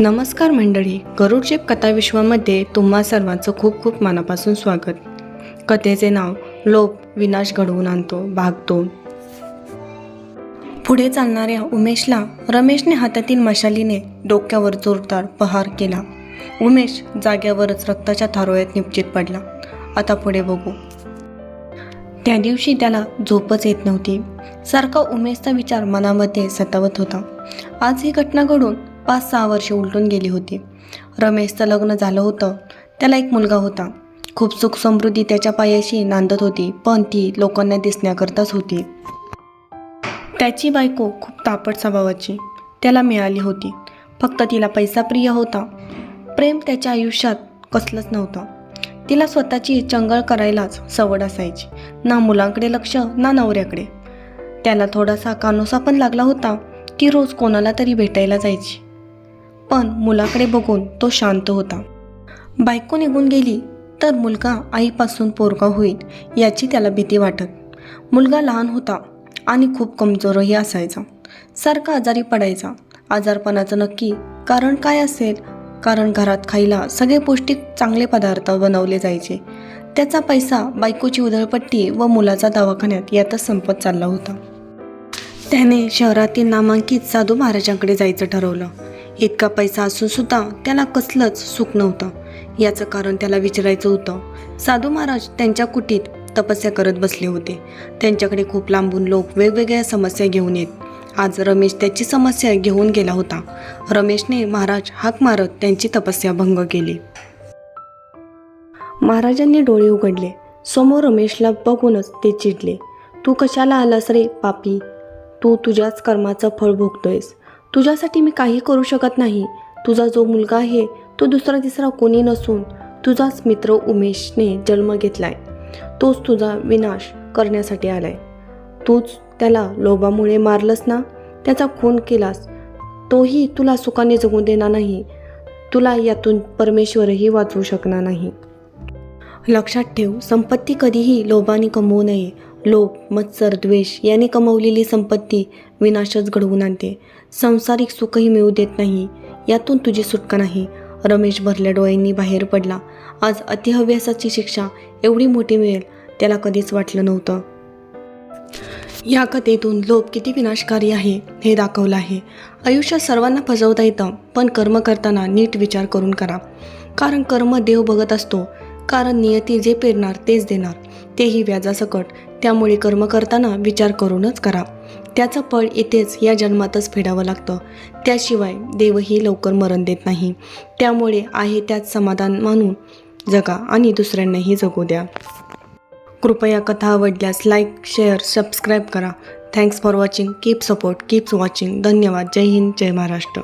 नमस्कार मंडळी गरुडजेप कथाविश्वामध्ये तुम्हा सर्वांचं खूप खूप मनापासून स्वागत. कथेचे नाव लोप विनाश घडवून आणतो भाग दोन. पुढे चालणाऱ्या उमेशला रमेशने हातातील मशालीने डोक्यावर जोरदार पहार केला. उमेश जाग्यावरच रक्ताच्या थारोळ्यात निपचित पडला. आता पुढे बघू. त्या दिवशी त्याला झोपच येत नव्हती. सारखा उमेशचा विचार मनामध्ये सतावत होता. आज ही घटना घडून पाच सहा वर्षे उलटून गेली होती. रमेशचं लग्न झालं होतं. त्याला एक मुलगा होता. खूप सुख समृद्धी त्याच्या पायाशी नांदत होती पण ती लोकांना दिसण्याकरताच होती. त्याची बायको खूप तापट स्वभावाची. त्याला मिळाली होती. फक्त तिला पैसा प्रिय होता. प्रेम त्याच्या आयुष्यात कसलंच नव्हतं. तिला स्वतःची चंगळ करायलाच सवड असायची. ना मुलांकडे लक्ष ना नवऱ्याकडे. त्याला थोडासा कानोसा पण लागला होता ती रोज कोणाला तरी भेटायला जायची. पण मुलाकडे बघून तो शांत होता. बायको निघून गेली तर मुलगा आईपासून पोरगा होईल याची त्याला भीती वाटत. मुलगा लहान होता आणि खूप कमजोरही असायचा. सारखा आजारी पडायचा. आजारपणाचं नक्की कारण काय असेल? कारण घरात खायला सगळे पौष्टिक चांगले पदार्थ बनवले जायचे. त्याचा पैसा बायकोची उधळपट्टी व मुलाचा दवाखान्यात यातच संपत चालला होता. त्याने शहरातील नामांकित साधू महाराजांकडे जायचं ठरवलं. इतका पैसा असून सुद्धा त्याला कसलंच सुख नव्हतं. याचं कारण त्याला विचारायचं होतं. साधू महाराज त्यांच्या कुटीत तपस्या करत बसले होते. त्यांच्याकडे खूप लांबून लोक वेगवेगळ्या समस्या घेऊन येत. आज रमेश त्याची समस्या घेऊन गेला होता. रमेशने महाराज हाक मारत त्यांची तपस्या भंग केली. महाराजांनी डोळे उघडले. समोर रमेशला बघूनच ते चिडले. तू कशाला आलास रे पापी? तू तुझ्याच कर्माचं फळ भोगतोयस. तुझ्यासाठी मी काही करू शकत नाही. तुझा जो मुलगा आहे तो दुसरा तिसरा कोणी नसून तुझाच मित्र उमेशने जन्म घेतलाय. तोच तुझा विनाश करण्यासाठी आलाय. तूच त्याला लोभामुळे मारलंस ना? त्याचा खून केलास. तोही तुला सुखाने जगू देणार नाही. तुला यातून परमेश्वरही वाचवू शकणार नाही. लक्षात ठेव संपत्ती कधीही लोभाने कमवू नये. लोभ मत्सर द्वेष याने कमवलेली संपत्ती विनाशच घडवून आणते. संसारिक सुखही मिळू देत नाही. यातून तुझी सुटका नाही. रमेश भरल्या डोळ्यांनी बाहेर पडला. आज अतिहव्यासाची शिक्षा एवढी मोठी मिळेल त्याला कधीच वाटलं नव्हतं. या कथेतून लोभ किती विनाशकारी आहे हे दाखवलं आहे. आयुष्यात सर्वांना फसवता येतं पण कर्म करताना नीट विचार करून करा. कारण कर्म देव बघत असतो. कारण नियती जे पेरणार तेच देणार. तेही व्याजासकट. त्यामुळे कर्म करताना विचार करूनच करा. त्याचं फळ इथेच या जन्मातच फेडावं लागतं. त्याशिवाय देवही लवकर मरण देत नाही. त्यामुळे आहे त्यात समाधान मानून जगा आणि दुसऱ्यांनाही जगू द्या. कृपया कथा आवडल्यास लाईक शेअर सबस्क्राईब करा. Thanks for watching. Keep support keeps watching. धन्यवाद. जय हिंद जय महाराष्ट्र.